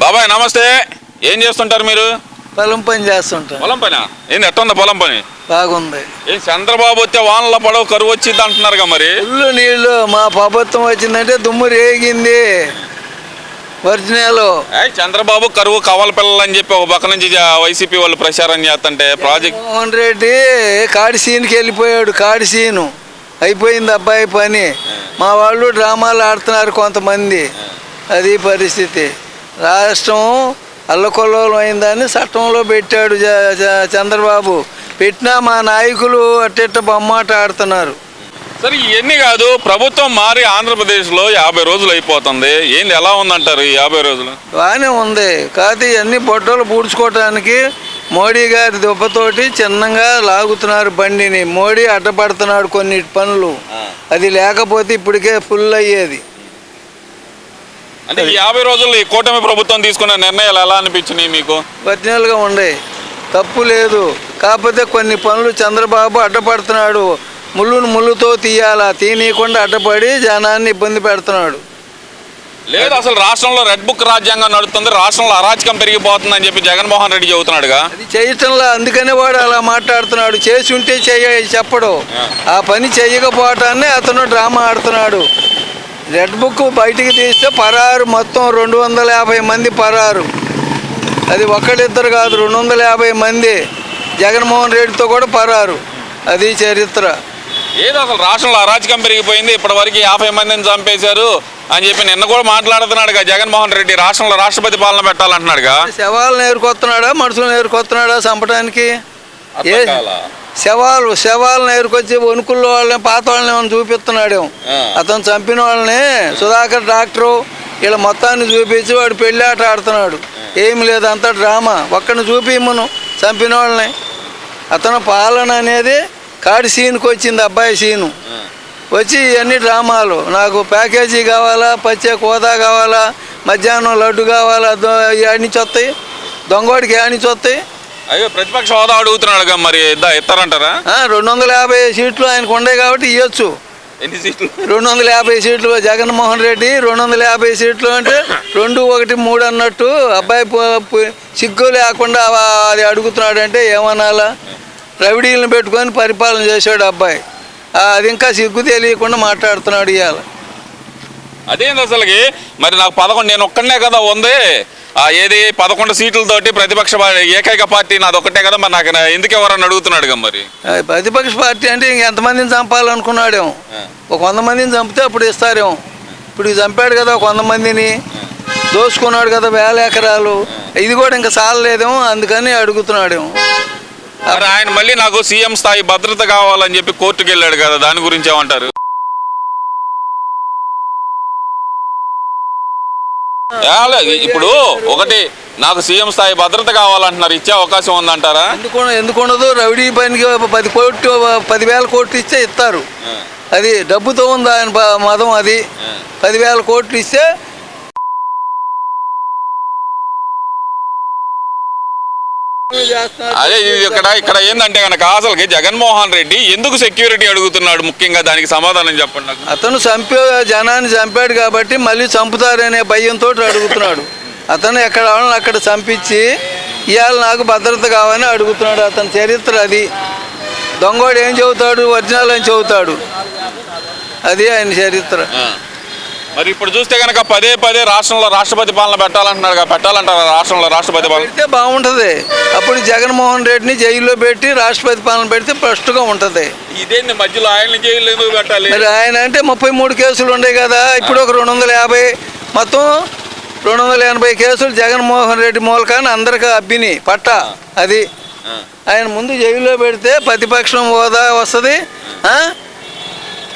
బాబాయ్ నమస్తే. ఏం చేస్తుంటారు మీరు? పొలం పని చేస్తుంటాం పొలం పని? ఏంది ఎట్టుందా పొలం పని? బాగుంది. ఏం చంద్రబాబు వస్తే వానల పడవ కరువు వచ్చింది అంటున్నారుగా మరి? ఫుల్ నీళ్ళు మా ప్రభుత్వం వచ్చిందంటే దుమ్ము రేగింది. ఒరిజినల్. చంద్రబాబు కరువు కవల పిల్లలు అని చెప్పి ఒక పక్క నుంచి వైసీపీ వాళ్ళు ప్రచారం చేస్తుంటే ప్రాజెక్ట్ మోహన్ రెడ్డి కాడి సీన్కి వెళ్ళిపోయాడు కాడి సీను. అయిపోయింది అబ్బాయి పని. మా వాళ్ళు డ్రామాలు ఆడుతున్నారు కొంతమంది. అది పరిస్థితి. రాష్ట్రం అల్లకొల్లోలం అయిందని చట్టంలో పెట్టాడు చంద్రబాబు. పెట్టినా మా నాయకులు అట్టిట్ట బొమ్మాట ఆడుతున్నారు. సరే ఇవన్నీ కాదు ప్రభుత్వం మారి ఆంధ్రప్రదేశ్లో యాభై రోజులు అయిపోతుంది. ఏంది ఎలా ఉందంటారు ఈ యాభై రోజులు? బాగానే ఉంది. కాదు ఇవన్నీ బొట్టలు పూడ్చుకోవటానికి మోడీ గారి దెబ్బతోటి చిన్నగా లాగుతున్నారు బండిని. మోడీ అడ్డపడుతున్నాడు కొన్ని పనులు. అది లేకపోతే ఇప్పటికే ఫుల్ అయ్యేది. అంటే ఈ యాభై రోజుల్లో ఈ కూటమి ప్రభుత్వం తీసుకున్న నిర్ణయాలు ఎలా అనిపించినాయి మీకు? ఒరిజినల్గా ఉండే తప్పు లేదు. కాకపోతే కొన్ని పనులు చంద్రబాబు అడ్డపడుతున్నాడు. ముళ్ళును ముళ్ళుతో తీయాలా? తీయనీయకుండా అడ్డపడి జనాన్ని ఇబ్బంది పెడుతున్నాడు. లేదు అసలు రాష్ట్రంలో రెడ్ బుక్ రాజ్యాంగం నడుస్తుంది రాష్ట్రంలో అరాచకం పెరిగిపోతుందని చెప్పి జగన్మోహన్ రెడ్డి చెబుతున్నాడుగా. అది చేయటంలో? అందుకనే వాడు అలా మాట్లాడుతున్నాడు. చేసి ఉంటే చెయ్య చెప్పడు. ఆ. పని చెయ్యకపోవటాన్ని అతను డ్రామా ఆడుతున్నాడు. రెడ్ బుక్ బయటికి తీస్తే పరారు మొత్తం రెండు వందల యాభై మంది పరారు. అది ఒక్కడిద్దరు కాదు రెండు వందల యాభై మంది జగన్మోహన్ రెడ్డితో కూడా పరారు. అది చరిత్ర. ఏదో అసలు రాష్ట్రంలో అరాచకం పెరిగిపోయింది ఇప్పటి వరకు యాభై మందిని చంపేశారు అని చెప్పి నిన్న కూడా మాట్లాడుతున్నాడుగా జగన్మోహన్ రెడ్డి. రాష్ట్రంలో రాష్ట్రపతి పాలన పెట్టాలంటున్నాడుగా. శవాలు నేరుకొస్తున్నాడా మనుషులు నేరుకొస్తున్నాడా చంపడానికి. శవాలు శవాలు నేరుకొచ్చి వణుకుల్లో వాళ్ళని పాత వాళ్ళని ఏమైనా చూపిస్తున్నాడేమో. అతను చంపిన వాళ్ళని సుధాకర్ డాక్టరు వీళ్ళ మొత్తాన్ని చూపించి వాడు పెళ్ళి ఆట ఆడుతున్నాడు. ఏమి లేదు అంతా డ్రామా. ఒక్కడిని చూపిమ్మను చంపిన వాళ్ళని. అతను పాలన అనేది కాడి సీన్కి వచ్చింది అబ్బాయి సీను. వచ్చి ఇవన్నీ డ్రామాలు. నాకు ప్యాకేజీ కావాలా పచ్చే కోదా కావాలా మధ్యాహ్నం లడ్డు కావాలా ఏడు నుంచి వస్తాయి దొంగోడికి నుంచి వస్తాయి అయ్యో ప్రతిపక్ష హోదా అడుగుతున్నాడుగా మరి. ఇస్తారంటారా రెండు వందల యాభై సీట్లు ఆయనకు ఉన్నాయి కాబట్టి ఇవ్వచ్చు ఎన్ని సీట్లు? రెండు వందల యాభై సీట్లు జగన్మోహన్ రెడ్డి రెండు వందల యాభై సీట్లు అంటే రెండు ఒకటి మూడు అన్నట్టు అబ్బాయి సిగ్గు లేకుండా అది అడుగుతున్నాడు అంటే ఏమనాలా? రవిడీలను పెట్టుకొని పరిపాలన చేశాడు అబ్బాయి. అది ఇంకా సిగ్గు తెలియకుండా మాట్లాడుతున్నాడు ఇవాళ అదేంది అసలుకి? మరి నాకు పదకొండు నేను ఒక్కనే కదా ఉంది. ఏది? పదకొండు సీట్లతోటి ప్రతిపక్ష ఏకైక పార్టీ నాది ఒక్కటే కదా మరి నాకు ఎందుకు ఎవరని అడుగుతున్నాడుగా మరి? ప్రతిపక్ష పార్టీ అంటే ఇంకెంతమందిని చంపాలనుకున్నాడేమో. ఒక వంద మందిని చంపితే అప్పుడు ఇస్తారేమో. ఇప్పుడు చంపాడు కదా ఒక వంద మందిని దోసుకున్నాడు కదా వేల ఎకరాలు. ఇది కూడా ఇంకా చాలలేదేమో అందుకని అడుగుతున్నాడేమో. ఆయన మళ్ళీ నాకు సీఎం స్థాయి భద్రత కావాలని చెప్పి కోర్టుకు వెళ్ళాడు కదా దాని గురించి ఏమంటారు? ఇప్పుడు ఒకటి నాకు సీఎం స్థాయి భద్రత కావాలంటున్నారు ఇచ్చే అవకాశం ఉందంటారా? ఎందుకు ఎందుకు ఉండదు? రౌడీ పనికి పది కోట్లు పదివేల కోట్లు ఇస్తే ఇస్తారు. అది డబ్బుతో ఉంది ఆయన మతం అది. పదివేల కోట్లు ఇస్తే అదే ఇది ఇక్కడ ఇక్కడ ఏంటంటే కనుక అసలుకి జగన్మోహన్ రెడ్డి ఎందుకు సెక్యూరిటీ అడుగుతున్నాడు ముఖ్యంగా దానికి సమాధానం చెప్పండి అతను చంపే జనాన్ని చంపాడు కాబట్టి మళ్ళీ చంపుతారనే భయంతో అడుగుతున్నాడు. అతను ఎక్కడ అక్కడ చంపించి ఇవాళ నాకు భద్రత కావాలని అడుగుతున్నాడు అతని చరిత్ర అది. దొంగోడు ఏం చెబుతాడు? ఒరిజినల్ అని చెబుతాడు. అది ఆయన చరిత్ర. మరి ఇప్పుడు చూస్తే కనుక పదే పదే రాష్ట్రంలో రాష్ట్రపతి పాలన పెట్టాలంటున్నాడు కదా, పెట్టాలంటారా రాష్ట్రంలో రాష్ట్రపతి పాలన? పెడితే బాగుంటుంది. అప్పుడు జగన్మోహన్ రెడ్డిని జైల్లో పెట్టి రాష్ట్రపతి పాలన పెడితే ఫస్ట్గా ఉంటుంది. ఇదేంది మధ్యలో ఆయన జైలు ఎందుకు పెట్టాలి? మరి ఆయన అంటే ముప్పై మూడు కేసులు ఉన్నాయి కదా ఇప్పుడు ఒక రెండు వందల యాభై మొత్తం రెండు వందల ఎనభై కేసులు జగన్మోహన్ రెడ్డి మూలకాన్ని అందరికీ అబ్బిని పట్ట అది. ఆయన ముందు జైల్లో పెడితే ప్రతిపక్షం హోదా వస్తుంది?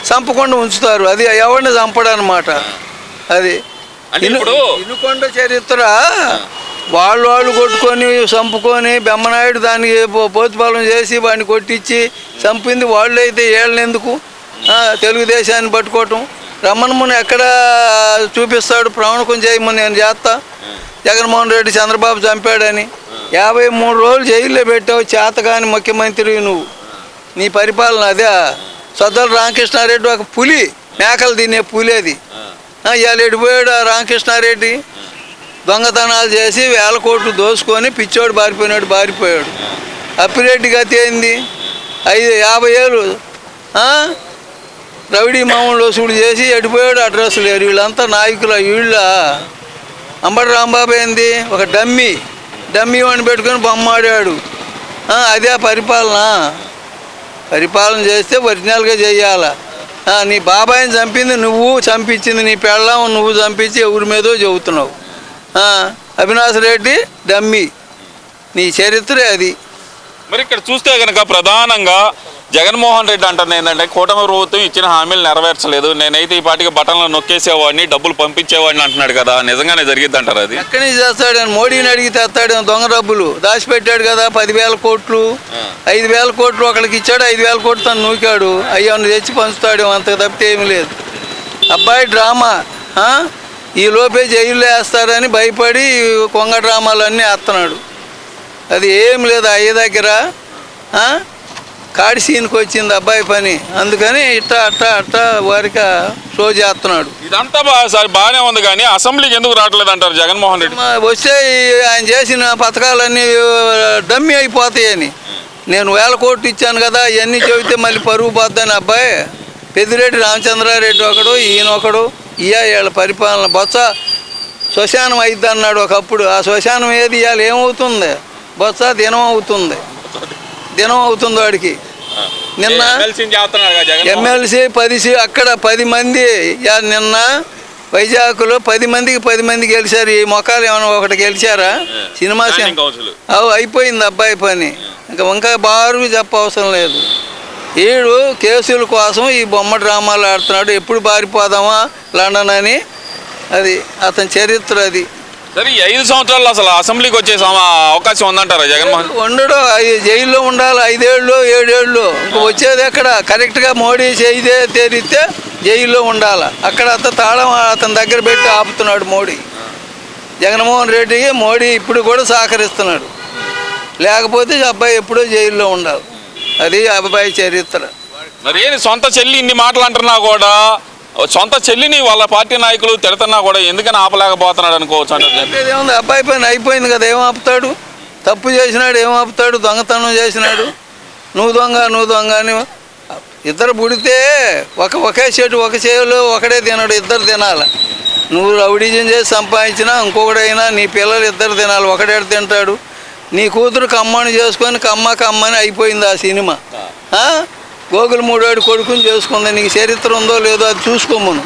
చంపకుండా ఉంచుతారు. అది ఎవరిని చంపడు అనమాట అది ఇప్పుడు ఇనుకొండ చరిత్ర వాళ్ళు వాళ్ళు కొట్టుకొని చంపుకొని బెమ్మనాయుడు దానికి పోతుపాలన చేసి వాడిని కొట్టించి చంపింది వాళ్ళు అయితే ఏళ్ళని ఎందుకు ఆ, తెలుగుదేశాన్ని పట్టుకోవటం. రమ్మనముని ఎక్కడ చూపిస్తాడు? ప్రవణకం చేయమని నేను చేస్తా. జగన్మోహన్ రెడ్డి చంద్రబాబు చంపాడని. యాభై మూడు రోజులు జైల్లో పెట్టావు చేతగాని ముఖ్యమంత్రి నువ్వు. నీ పరిపాలన అదే. సొద్దల రామకృష్ణారెడ్డి ఒక పులి మేకలు తినే పులి అది. ఇవాళ ఎడిపోయాడు ఆ రామకృష్ణారెడ్డి? దొంగతనాలు చేసి వేల కోట్లు దోసుకొని పిచ్చోడు బారిపోయినాడు బారిపోయాడు. అప్పిరెడ్డి గతి ఏంది? ఐదు యాభై ఏళ్ళు? రౌడీ మామూలు వసూలు చేసి ఎడిపోయాడు అడ్రస్ లేరు. వీళ్ళంతా నాయకుల వీళ్ళ. అంబటి రాంబాబు ఏంది? ఒక డమ్మీ. డమ్మీ వాడిని పెట్టుకొని బొమ్మాడాడు. అదే పరిపాలన. పరిపాలన చేస్తే ఒరిజినల్గా చెయ్యాల నీ బాబాయిని చంపింది నువ్వు చంపించింది నీ పెళ్ళం నువ్వు చంపించి ఎవరి మీదో చెబుతున్నావు. అవినాష్ రెడ్డి డమ్మి. నీ చరిత్రే అది. మరి ఇక్కడ చూస్తే కనుక ప్రధానంగా జగన్మోహన్ రెడ్డి అంటారు ఏంటంటే కూటమి ప్రభుత్వం ఇచ్చిన హామీలు నెరవేర్చలేదు. నేనైతే ఈ పాటికి బటన్లు నొక్కేసేవాడిని డబ్బులు పంపించేవాడిని అంటున్నాడు కదా. నిజంగానే జరిగిద్ది అంటారు అది? ఎక్కడి నుంచి చేస్తాడు మోడీని అడిగి తెస్తాడు. దొంగ డబ్బులు దాచిపెట్టాడు కదా పదివేల కోట్లు. ఐదు వేల కోట్లు ఒకరికి ఇచ్చాడు ఐదు వేల కోట్లు తను నూకాడు. అయ్యన్న తెచ్చి పంచుతాడు అంత తప్పితే ఏమీ లేదు. అబ్బాయి డ్రామా? ఈ లోపే జైల్లో వేస్తారని భయపడి కొంగ డ్రామాలన్నీ వేస్తున్నాడు. అది ఏం లేదు అయ్య దగ్గర ఆ? కాడి సీన్కి వచ్చింది అబ్బాయి పని. అందుకని ఇట్టా అట్టా అట్టా వారికి షో చేస్తున్నాడు. ఇదంతా సార్ బాగానే ఉంది కానీ అసెంబ్లీకి ఎందుకు రావట్లేదు అంటారు జగన్మోహన్ రెడ్డి? వస్తే ఆయన చేసిన పథకాలన్నీ డమ్మి అయిపోతాయని. నేను వేల కోట్లు ఇచ్చాను కదా ఇవన్నీ చెబితే మళ్ళీ పరుగు పోద్దని అబ్బాయి. పెద్దిరెడ్డి రామచంద్రారెడ్డి ఒకడు ఈయన ఒకడు ఇయ్య వీళ్ళ పరిపాలన. బొత్స శ్మశానం అయిద్ది అన్నాడు ఒకప్పుడు. ఆ శ్మశానం ఏది ఇవాళ ఏమవుతుంది? బొత్స దినం అవుతుంది. దినం అవుతుంది వాడికి. నిన్న ఎమ్మెల్సీ పది సీ- అక్కడ పది మంది నిన్న వైజాగ్లో పది మందికి పది మంది గెలిచారు. ఈ మొక్కలు ఏమైనా ఒకటి గెలిచారా? సినిమా అవు అయిపోయింది అబ్బాయి పని. ఇంకా ఇంకా బారు చెప్పవసరం లేదు. ఈడు కేసుల కోసం ఈ బొమ్మ డ్రామాలు ఆడుతున్నాడు. ఎప్పుడు బారిపోదామా లండన్ అని. అది అతని చరిత్ర అది. సరే ఈ ఐదు సంవత్సరాలు అసలు అసెంబ్లీకి వచ్చే అవకాశం ఉందంటారా జగన్మోహన్ ఉండడు. జైల్లో ఉండాలి. ఐదేళ్ళు ఏడేళ్ళు. ఇంకా వచ్చేది ఎక్కడ? కరెక్ట్గా మోడీ చేయిదే తేరిస్తే జైల్లో ఉండాలి. అక్కడ అంత తాళం అతని దగ్గర పెట్టి ఆపుతున్నాడు మోడీ. జగన్మోహన్ రెడ్డికి మోడీ ఇప్పుడు కూడా సహకరిస్తున్నాడు. లేకపోతే అబ్బాయి ఎప్పుడో జైల్లో ఉండాలి. అది అబ్బాయి చరిత్ర. మరి సొంత చెల్లి ఇన్ని మాటలు అంటున్నా కూడా? సొంత చెల్లిని వాళ్ళ పార్టీ నాయకులు తిడుతున్నా కూడా ఎందుకని ఆపలేకపోతున్నాడు అనుకోవచ్చు అంటే అబ్బాయి పైన అయిపోయింది కదా ఏం ఆపుతాడు? తప్పు చేసినాడు ఏం ఆపుతాడు? దొంగతనం చేసినాడు. నువ్వు దొంగ నువ్వు దొంగ అని ఇద్దరు పుడితే ఒక ఒకే చెట్టు ఒక చేలో ఒకడే తినడు ఇద్దరు తినాలి. నువ్వు రౌడీజం చేసి సంపాదించినా ఇంకొకడైనా నీ పిల్లలు ఇద్దరు తినాలి ఒకడే తింటాడు. నీ కూతురు కమ్మని చేసుకొని కమ్మ కమ్మని అయిపోయింది ఆ సినిమా. గోగులు మూడోడి కొడుకుని చేసుకుంది. నీకు చరిత్ర ఉందో లేదో అది చూసుకోమను.